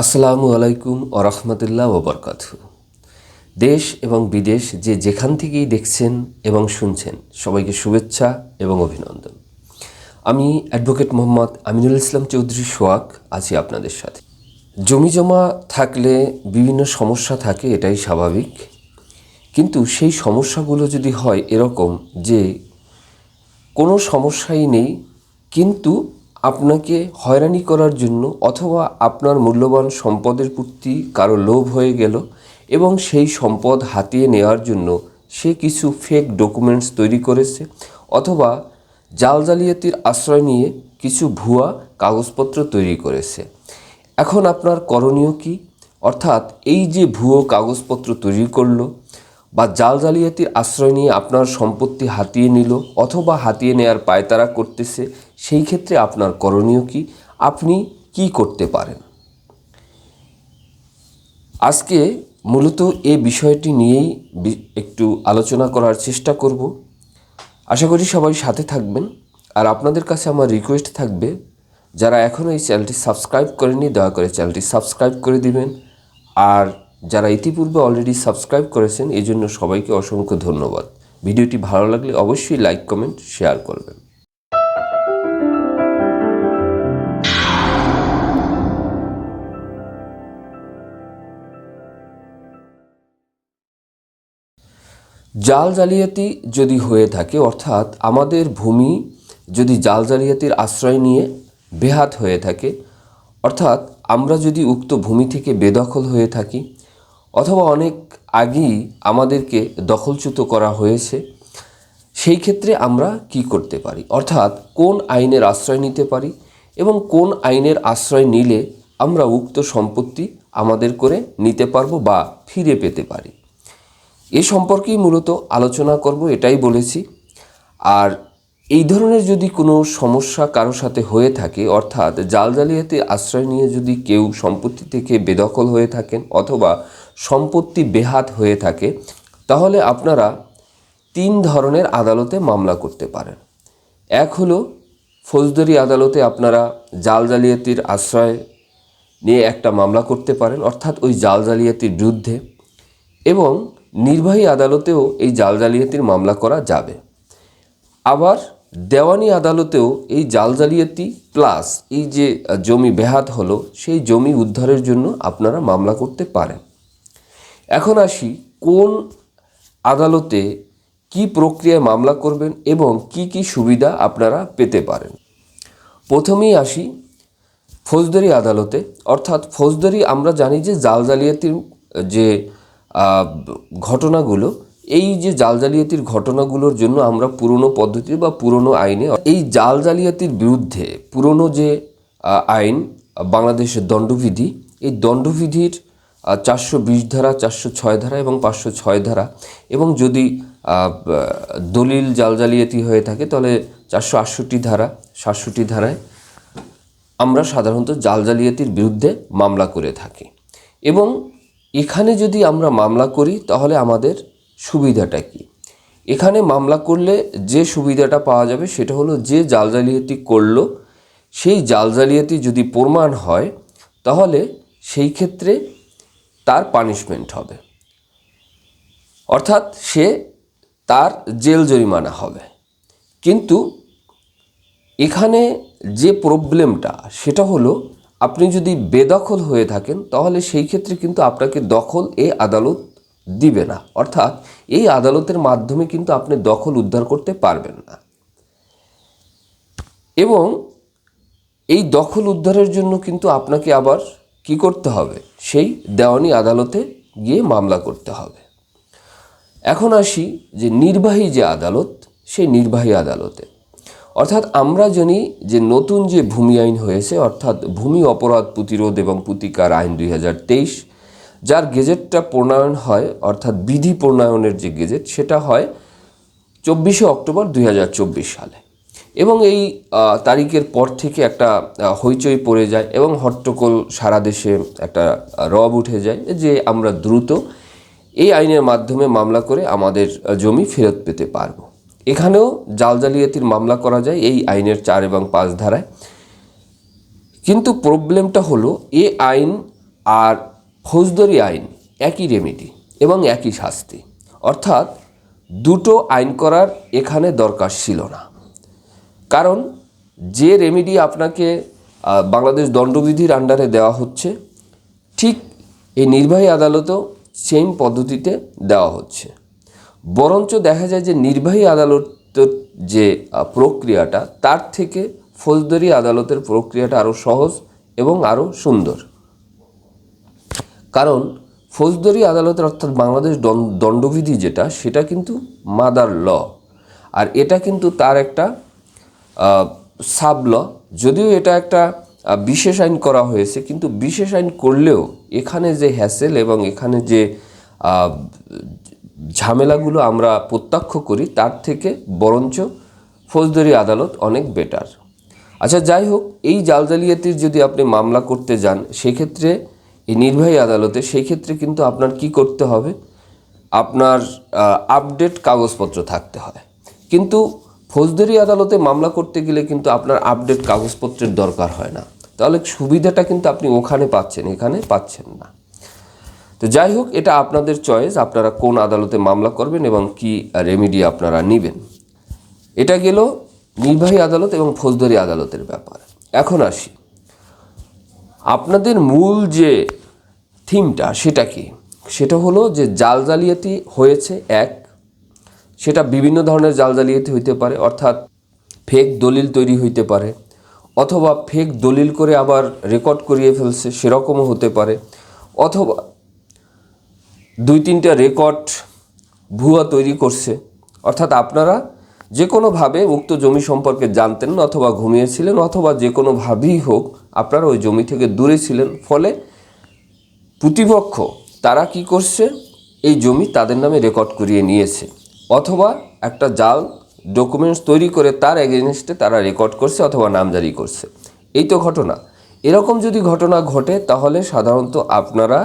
আসসালামু আলাইকুম ওরহমতুল্লাহ ওবরকাত দেশ এবং বিদেশ যে যেখান থেকেই দেখছেন এবং শুনছেন, সবাইকে শুভেচ্ছা এবং অভিনন্দন। আমি অ্যাডভোকেট মোহাম্মদ আমিনুল ইসলাম চৌধুরী সোয়াক আছি আপনাদের সাথে। জমি জমা থাকলে বিভিন্ন সমস্যা থাকে, এটাই স্বাভাবিক। কিন্তু সেই সমস্যাগুলো যদি হয় এরকম যে কোনো সমস্যাই নেই, কিন্তু আপনাকে হয়রানি করার জন্য অথবা আপনার মূল্যবান সম্পদের প্রতি কারও লোভ হয়ে গেল এবং সেই সম্পদ হাতিয়ে নেওয়ার জন্য সে কিছু ফেক ডকুমেন্টস তৈরি করেছে অথবা জাল জালিয়াতির আশ্রয় নিয়ে কিছু ভুয়া কাগজপত্র তৈরি করেছে। এখন আপনার করণীয় কি? অর্থাৎ এই যে ভুয়ো কাগজপত্র তৈরি করল বা জাল জালিয়াতির আশ্রয় নিয়ে আপনার সম্পত্তি হাতিয়ে নিল অথবা হাতিয়ে নেয়ার পায়তারা করতেছে, সেই ক্ষেত্রে আপনার করণীয় কি? আপনি কি করতে পারেন? আজকে মূলত এই বিষয়টি নিয়েই একটু আলোচনা করার চেষ্টা করব। আশা করি সবাই সাথে থাকবেন। আর আপনাদের কাছে আমার রিকোয়েস্ট থাকবে, যারা এখনও এই চ্যানেলটি সাবস্ক্রাইব করেনি দয়া করে চ্যানেলটি সাবস্ক্রাইব করে দিবেন। আর যারা ইতিপূর্বে অলরেডি সাবস্ক্রাইব করেছেন, এই জন্য সবাইকে অসংখ্য ধন্যবাদ। ভিডিওটি ভালো লাগলে অবশ্যই লাইক কমেন্ট শেয়ার করবেন। জাল জালিয়াতি যদি হয়ে থাকে, অর্থাৎ আমাদের ভূমি যদি জাল জালিয়াতির আশ্রয় নিয়ে বেহাত হয়ে থাকে, অর্থাৎ আমরা যদি উক্ত ভূমি থেকে বেদখল হয়ে থাকি অথবা অনেক আগেই আমাদেরকে দখলচ্যুত করা হয়েছে, সেই ক্ষেত্রে আমরা কি করতে পারি? অর্থাৎ কোন আইনের আশ্রয় নিতে পারি এবং কোন আইনের আশ্রয় নিলে আমরা উক্ত সম্পত্তি আমাদের করে নিতে পারব বা ফিরে পেতে পারি? এ সম্পর্কেই মূলত আলোচনা করব, এটাই বলেছি। আর এই ধরনের যদি কোনো সমস্যা কারও সাথে হয়ে থাকে, অর্থাৎ জাল জালিয়াতি আশ্রয় নিয়ে যদি কেউ সম্পত্তি থেকে বেদখল হয়ে থাকেন অথবা সম্পত্তি বেহাত হয়ে থাকে, তাহলে আপনারা তিন ধরনের আদালতে মামলা করতে পারেন। এক হলো, ফৌজদারি আদালতে আপনারা জাল জালিয়াতির আশ্রয় নিয়ে একটা মামলা করতে পারেন, অর্থাৎ ওই জাল জালিয়াতির বিরুদ্ধে, এবং নির্বাহী আদালতেও এই জাল জালিয়াতির মামলা করা যাবে। আবার দেওয়ানি আদালতেও এই জাল জালিয়াতি প্লাস এই যে জমি বেহাত হলো, সেই জমি উদ্ধারের জন্য আপনারা মামলা করতে পারেন। এখন আসি কোন আদালতে কি প্রক্রিয়ায় মামলা করবেন এবং কি কি সুবিধা আপনারা পেতে পারেন। প্রথমেই আসি ফৌজদারি আদালতে। অর্থাৎ ফৌজদারি আমরা জানি যে জাল জালিয়াতির যে ঘটনাগুলো, এই যে জাল জালিয়াতির ঘটনাগুলোর জন্য আমরা পুরনো পদ্ধতি বা পুরনো আইনে, এই জাল জালিয়াতির বিরুদ্ধে পুরনো যে আইন, বাংলাদেশের দণ্ডবিধি, এই দণ্ডবিধির চারশো বিশ ধারা, চারশো ছয় ধারা এবং পাঁচশো ছয় ধারা। এবং যদি দলিল জাল জালিয়াতি হয়ে থাকে, তাহলে চারশো আটষট্টি ধারা, সাতষট্টি ধারায় আমরা সাধারণত জাল জালিয়াতির বিরুদ্ধে মামলা করে থাকি। এবং এখানে যদি আমরা মামলা করি, তাহলে আমাদের সুবিধাটা কি? এখানে মামলা করলে যে সুবিধাটা পাওয়া যাবে, সেটা হলো যে জাল জালিয়াতি করল, সেই জাল জালিয়াতি যদি প্রমাণ হয়, তাহলে সেই ক্ষেত্রে তার পানিশমেন্ট হবে। অর্থাৎ সে তার জেল জরিমানা হবে। কিন্তু এখানে যে প্রবলেমটা, সেটা হলো আপনি যদি বেদখল হয়ে থাকেন, তাহলে সেই ক্ষেত্রে কিন্তু আপনাকে দখল এ আদালত দিবে না। অর্থাৎ এই আদালতের মাধ্যমে কিন্তু আপনি দখল উদ্ধার করতে পারবেন না। এবং এই দখল উদ্ধারের জন্য কিন্তু আপনাকে আবার কি করতে হবে? সেই দেওয়ানি আদালতে গিয়ে মামলা করতে হবে। এখন আসি যে নির্বাহী যে আদালত, সেই নির্বাহী আদালতে। অর্থাৎ আমরা জানি যে নতুন যে ভূমি আইন হয়েছে, অর্থাৎ ভূমি অপরাধ প্রতিরোধ এবং প্রতিকার আইন দুই হাজার তেইশ, যার গেজেটটা প্রণয়ন হয়, অর্থাৎ বিধি প্রণয়নের যে গেজেট, সেটা হয় চব্বিশে অক্টোবর দুই হাজার চব্বিশ সালে। এবং এই তারিখের পর থেকে একটা হইচই পড়ে যায় এবং হট্টগোল সারা দেশে একটা রব উঠে যায় যে আমরা দ্রুত এই আইনের মাধ্যমে মামলা করে আমাদের জমি ফেরত পেতে পারব। এখানেও জাল জালিয়াতির মামলা করা যায় এই আইনের চার এবং পাঁচ ধারায়। কিন্তু প্রবলেমটা হলো এ আইন আর ফৌজদারি আইন একই রেমেডি এবং একই শাস্তি। অর্থাৎ দুটো আইন করার এখানে দরকার ছিল না। কারণ যে রেমেডি আপনাকে বাংলাদেশ দণ্ডবিধির আন্ডারে দেওয়া হচ্ছে, ঠিক এই নির্বাহী আদালতেও সেম পদ্ধতিতে দেওয়া হচ্ছে। বরঞ্চ দেখা যায় যে নির্বাহী আদালতের যে প্রক্রিয়াটা, তার থেকে ফৌজদারি আদালতের প্রক্রিয়াটা আরও সহজ এবং আরও সুন্দর। কারণ ফৌজদারি আদালতের অর্থাৎ বাংলাদেশ দণ্ডবিধি যেটা, সেটা কিন্তু মাদার ল আর এটা কিন্তু তার একটা সাব ল যদিও এটা একটা বিশেষ আইন করা হয়েছে, কিন্তু বিশেষ আইন করলেও এখানে যে হ্যাসেল এবং এখানে যে ঝামেলাগুলো আমরা প্রত্যক্ষ করি, তার থেকে বরঞ্চ ফৌজদারি আদালত অনেক বেটার আচ্ছা যাই হোক, এই জাল জালিয়াতির যদি আপনি মামলা করতে যান, সেক্ষেত্রে, এই নির্বাহী আদালতে সেই ক্ষেত্রে কিন্তু আপনার কি করতে হবে? আপনার আপডেট কাগজপত্র থাকতে হয়। কিন্তু ফৌজদারি আদালতে মামলা করতে গেলে কিন্তু আপনার আপডেট কাগজপত্রের দরকার হয় না। তাহলে সুবিধাটা কিন্তু আপনি ওখানে পাচ্ছেন, এখানে পাচ্ছেন না। তো যাই হোক, এটা আপনাদের চয়েস, আপনারা কোন আদালতে মামলা করবেন এবং কি রেমিডি আপনারা নেবেন। এটা গেল নির্বাহী আদালত এবং ফৌজদারি আদালতের ব্যাপার। এখন আসি। আপনাদের মূল যে থিমটা সেটা কি? সেটা হলো যে জাল জালিয়াতি হয়েছে, এক। সেটা বিভিন্ন ধরনের জাল জালিয়াতি হইতে পারে, অর্থাৎ ফেক দলিল তৈরি হইতে পারে, অথবা ফেক দলিল করে আবার রেকর্ড করিয়ে ফেলছে, সেরকমও হতে পারে, অথবা দুই তিনটা রেকর্ড ভুয়া তৈরি করছে। অর্থাৎ আপনারা যে কোনোভাবে উক্ত জমি সম্পর্কে জানতেন অথবা ঘুমিয়েছিলেন অথবা যে কোনোভাবেই হোক, আপনারা ওই জমি থেকে দূরে ছিলেন, ফলে প্রতিপক্ষ তারা কি করছে? এই জমি তাদের নামে রেকর্ড করিয়ে নিয়েছে। অথবা একটা জাল ডকুমেন্টস তৈরি করে তার এগেনস্টে তারা রেকর্ড করছে অথবা নামজারি করছে। এই তো ঘটনা। এরকম যদি ঘটনা ঘটে, তাহলে সাধারণত আপনারা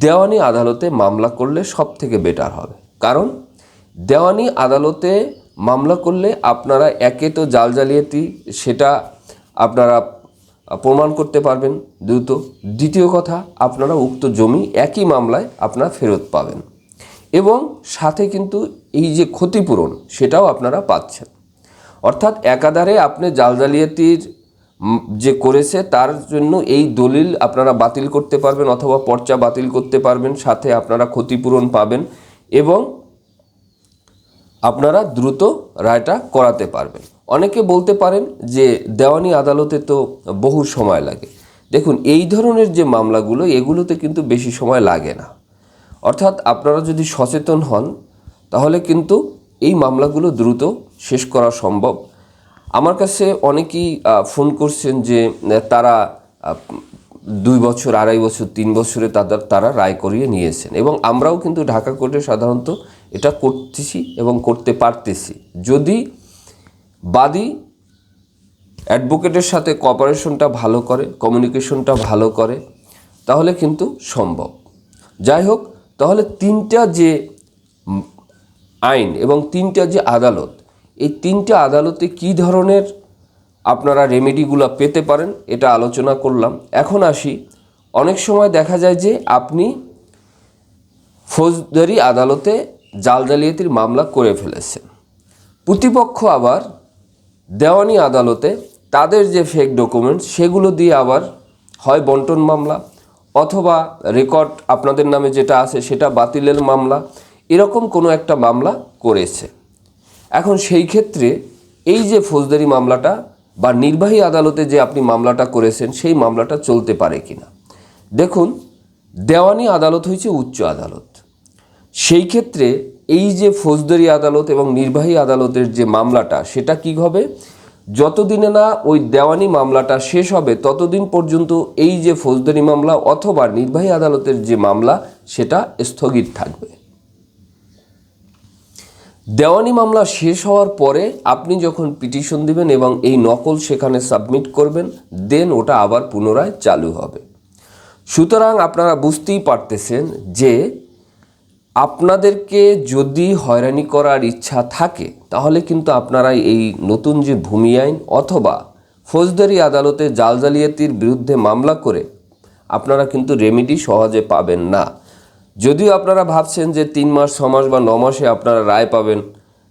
দেওয়ানি আদালতে মামলা করলে সব থেকে বেটার হবে। কারণ, দেওয়ানি আদালতে মামলা করলে আপনারা একে তো জাল জালিয়াতি, সেটা আপনারা প্রমাণ করতে পারবেন দ্রুত। দ্বিতীয় কথা, আপনারা উক্ত জমি একই মামলায় আপনারা ফেরত পাবেন। এবং সাথে কিন্তু এই যে ক্ষতিপূরণ সেটাও আপনারা পাচ্ছেন। অর্থাৎ একাধারে আপনি জাল জালিয়াতির যে করেছে তার জন্য এই দলিল আপনারা বাতিল করতে পারবেন অথবা পর্চা বাতিল করতে পারবেন, সাথে আপনারা ক্ষতিপূরণ পাবেন এবং আপনারা দ্রুত রায়টা করাতে পারবেন। অনেকে বলতে পারেন যে দেওয়ানি আদালতে তো বহু সময় লাগে। দেখুন, এই ধরনের যে মামলাগুলো, এগুলোতে কিন্তু বেশি সময় লাগে না। অর্থাৎ আপনারা যদি সচেতন হন, তাহলে কিন্তু এই মামলাগুলো দ্রুত শেষ করা সম্ভব। আমার কাছে অনেকেই ফোন করছেন যে তারা দুই বছর, আড়াই বছর, তিন বছরে তাদের, তারা রায় করিয়ে নিয়েছেন। এবং আমরাও কিন্তু ঢাকা কোর্টে সাধারণত এটা করতেছি এবং করতে পারতেছি। যদি বাদী অ্যাডভোকেটের সাথে কপারেশনটা ভালো করে কমিউনিকেশনটা ভালো করে, তাহলে কিন্তু সম্ভব। যাই হোক তাহলে তিনটা যে আইন এবং তিনটা যে আদালত, এই তিনটা আদালতে কি ধরনের আপনারা রেমেডিগুলো পেতে পারেন, এটা আলোচনা করলাম। এখন আসি, অনেক সময় দেখা যায় যে আপনি ফৌজদারি আদালতে জাল জালিয়াতির মামলা করে ফেলেছেন। প্রতিপক্ষ আবার দেওয়ানি আদালতে তাদের যে ফেক ডকুমেন্টস সেগুলো দিয়ে আবার হয় বন্টন মামলা। অথবা রেকর্ড আপনাদের নামে যেটা আছে সেটা বাতিলের মামলা, এরকম কোনো একটা মামলা করেছে। এখন সেই ক্ষেত্রে এই যে ফৌজদারি মামলাটা বা নির্বাহী আদালতে যে আপনি মামলাটা করেছেন, সেই মামলাটা চলতে পারে কি না দেখুন, দেওয়ানি আদালত হয়েছে উচ্চ আদালত। সেই ক্ষেত্রে এই যে ফৌজদারি আদালত এবং নির্বাহী আদালতের যে মামলাটা, সেটা কি হবে? যতদিনে না ওই দেওয়ানি মামলাটা শেষ হবে, ততদিন পর্যন্ত এই যে ফৌজদারি মামলা অথবা নির্বাহী আদালতের যে মামলা, সেটা স্থগিত থাকবে। দেওয়ানি মামলা শেষ হওয়ার পরে আপনি যখন পিটিশন দিবেন এবং এই নকল সেখানে সাবমিট করবেন, দেন ওটা আবার পুনরায় চালু হবে। সুতরাং আপনারা বুঝতেই পারতেছেন যে আপনাদেরকে যদি হয়রানি করার ইচ্ছা থাকে, তাহলে কিন্তু আপনারা এই নতুন যে ভূমি আইন অথবা ফৌজদারি আদালতে জাল জালিয়াতির বিরুদ্ধে মামলা করে, আপনারা কিন্তু রেমিডি সহজে পাবেন না। যদিও আপনারা ভাবছেন যে তিন মাস, ছ মাস বা ন মাসে আপনারা রায় পাবেন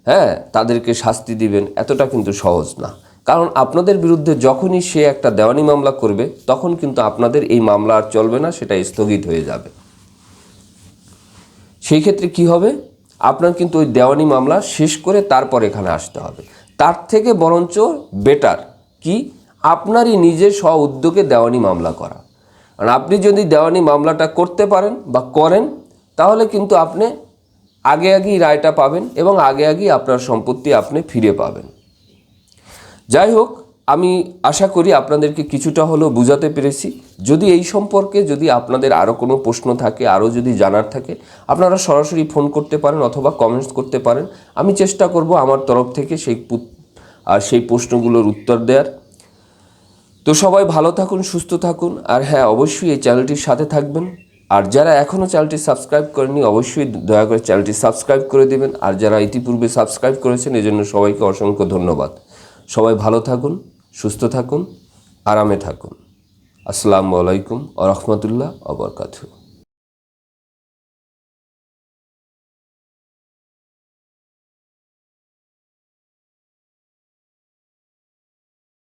হ্যাঁ তাদেরকে শাস্তি দিবেন, এতটা কিন্তু সহজ না। কারণ আপনাদের বিরুদ্ধে যখনই সে একটা দেওয়ানি মামলা করবে, তখন কিন্তু আপনাদের এই মামলা আর চলবে না সেটা স্থগিত হয়ে যাবে। সেই ক্ষেত্রে কি হবে? আপনার কিন্তু ওই দেওয়ানি মামলা শেষ করে তারপর এখানে আসতে হবে। তার থেকে বরঞ্চ বেটার কি? আপনারই নিজে স্ব উদ্যোগে দেওয়ানি মামলা করা। আর আপনি যদি দেওয়ানি মামলাটা করতে পারেন বা করেন, তাহলে কিন্তু আপনি আগে আগেই রায়টা পাবেন এবং আগে আগেই আপনার সম্পত্তি আপনি ফিরে পাবেন। যাই হোক আমি আশা করি আপনাদেরকে কিছুটা হলেও বোঝাতে পেরেছি। যদি এই সম্পর্কে যদি আপনাদের আরও কোনো প্রশ্ন থাকে আরও যদি জানার থাকে, আপনারা সরাসরি ফোন করতে পারেন অথবা কমেন্টস করতে পারেন। আমি চেষ্টা করব আমার তরফ থেকে সেই আর সেই প্রশ্নগুলোর উত্তর দেওয়ার তো সবাই ভালো থাকুন, সুস্থ থাকুন। আর হ্যাঁ অবশ্যই এই চ্যানেলটির সাথে থাকবেন। আর যারা এখনও চ্যানেলটি সাবস্ক্রাইব করেনি অবশ্যই দয়া করে চ্যানেলটি সাবস্ক্রাইব করে দেবেন। আর যারা ইতিপূর্বে সাবস্ক্রাইব করেছেন, এজন্য সবাইকে অসংখ্য ধন্যবাদ। সবাই ভালো থাকুন। সুস্থ থাকুন আরামে থাকুন। আসসালামু আলাইকুম আ রহমতুল্লাহ আবরকাতু